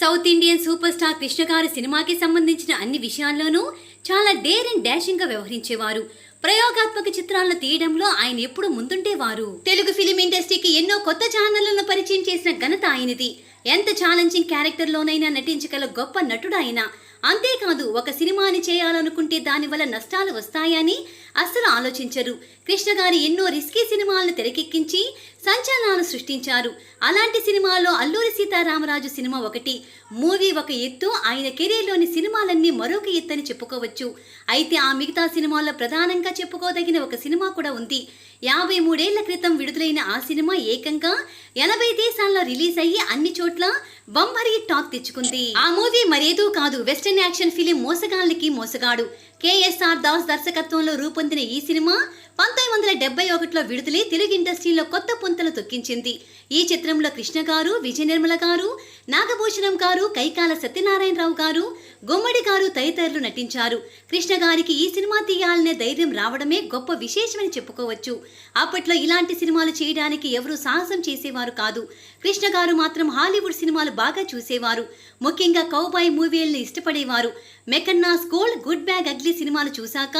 South Indian super star Krishna గారి సినిమాకి సంబంధించిన అన్ని విషయాల్లోనూ చాలా డేర్ అండ్ డాషింగ్గా వ్యవహరించేవారు. ప్రయోగాత్మక చిత్రాలను తీయడంలో ఆయన ఎప్పుడూ ముందుండేవారు. తెలుగు ఫిలిం ఇండస్ట్రీకి ఎన్నో కొత్త ఛానళ్ళను పరిచయం చేసిన ఘనత ఆయనది. ఎంత ఛాలెంజింగ్ క్యారెక్టర్లోనైనా నటించగల గొప్ప నటుడు ఆయన. అంతేకాదు ఒక సినిమాని చేయాలనుకుంటే దానివల్ల నష్టాలు వస్తాయని అస్సలు ఆలోచించరు. కృష్ణ గారి ఎన్నో రిస్కీ సినిమాలను తెరకెక్కించి సంచలనాలు సృష్టించారు. అలాంటి సినిమాల్లో అల్లూరి సీతారామరాజు సినిమా ఒకటి మూవీ ఒక ఎత్తు ఆయన కెరీర్లోని సినిమాలన్నీ మరొక ఎత్తు అని చెప్పుకోవచ్చు. అయితే ఆ మిగతా సినిమాల్లో ప్రధానంగా చెప్పుకోదగిన ఒక సినిమా కూడా ఉంది. యాభై మూడేళ్ళ క్రితం విడుదలైన ఆ సినిమా ఏకంగా ఎనభై దేశాల్లో రిలీజ్ అయ్యి అన్ని చోట్ల బంబరీ టాక్ తెచ్చుకుంది. ఆ మూవీ మరేదో కాదు. వెస్టర్న్ యాక్షన్ ఫిలిం మోసగాళ్ళకి మోసగాడు. కేఎస్ఆర్ దాస్ దర్శకత్వంలో రూపొందిన ఈ సినిమా పంతొమ్మిది వందల డెబ్బై ఒకటిలో విడుదలై తెలుగు ఇండస్ట్రీలో కొత్త పుంతలు తొక్కించింది. ఈ చిత్రంలో కృష్ణ గారు విజయ నిర్మల గారు నాగభూషణం గారు కైకాల సత్యనారాయణరావు గారు గుమ్మడి గారు తదితరులు నటించారు. కృష్ణ గారికి ఈ సినిమా తీయాలనే ధైర్యం రావడమే గొప్ప విశేషమని చెప్పుకోవచ్చు. అప్పట్లో ఇలాంటి సినిమాలు చేయడానికి ఎవరూ సాహసం చేసేవారు కాదు. కృష్ణ గారు మాత్రం హాలీవుడ్ సినిమాలు బాగా చూసేవారు. ముఖ్యంగా కౌబాయ్ మూవీలను ఇష్టపడేవారు. Mackenna's gold good bad ugly సినిమాలు చూశాక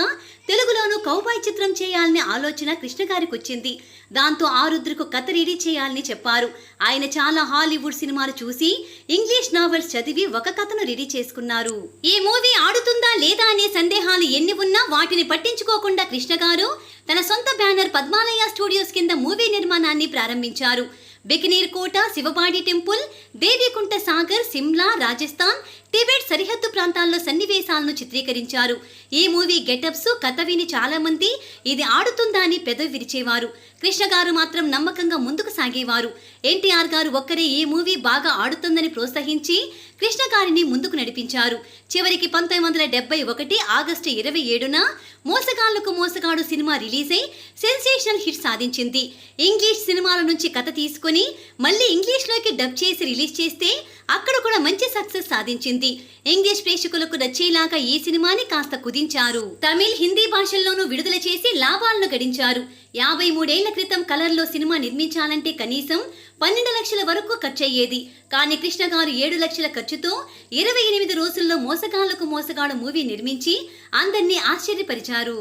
తెలుగులోనూ కౌబాయ్ చిత్రం చేయాలనే ఆలోచన కృష్ణ గారికి వచ్చింది. దాంతో ఆరుద్రకు కథ రెడీ చేయాలని చెప్పారు. ఆయన చాలా హాలీవుడ్ సినిమాలు చూసి ఇంగ్లీష్ నావెల్స్ చదివి ఒక కథను రెడీ చేసుకున్నారు. ఈ మూవీ ఆడుతుందా లేదా అనే సందేహాలు ఎన్ని ఉన్నా వాటిని పట్టించుకోకుండా కృష్ణ గారు తన సొంత బ్యానర్ పద్మాలయ స్టూడియోస్ కింద మూవీ నిర్మాణాన్ని ప్రారంభించారు. బికనీర్ కోట శివపాడి టెంపుల్ దేవికుంట సాగర్ సిమ్లా రాజస్థాన్ టిబెట్ సరిహద్దు ప్రాంతాల్లో సన్నివేశాలను చిత్రీకరించారు. ఈ మూవీ గెటప్స్ కథ విని చాలా మంది ఇది ఆడుతుందా అని పెదవి విరిచేవారు. కృష్ణ గారు మాత్రం నమ్మకంగా ముందుకు సాగేవారు. ఎన్టీఆర్ గారు ఒక్కరే ఈ మూవీ బాగా ఆడుతుందని ప్రోత్సహించి కృష్ణ గారిని ముందుకు నడిపించారు. చివరికి పంతొమ్మిది వందల డెబ్బై ఒకటి ఆగస్టు ఇరవై ఏడున మోసగాళ్ళకు మోసగాడు సినిమా రిలీజ్ అయి సెన్సేషనల్ హిట్ సాధించింది. ఇంగ్లీష్ సినిమాల నుంచి కథ తీసుకుని మళ్ళీ ఇంగ్లీష్లోకి డబ్ చేసి రిలీజ్ రిలీజ్ చేస్తే అక్కడ కూడా మంచి సక్సెస్ సాధించింది. ఇంగ్లీష్ ప్రేక్షకులకు నచ్చేలాగా ఈ సినిమాని కాస్త కుదించారు. తమిళ్ హిందీ భాషల్లోనూ విడుదల చేసి లాభాలను గడించారు. యాభై మూడేళ్ళ క్రితం కలర్లో సినిమా నిర్మించాలంటే కనీసం పన్నెండు లక్షల వరకు ఖర్చయ్యేది. కానీ కృష్ణ గారు ఏడు లక్షల ఖర్చుతో ఇరవై ఎనిమిది రోజుల్లో మోసగాళ్ళకు మోసగాడు మూవీ నిర్మించి అందరినీ ఆశ్చర్యపరిచారు.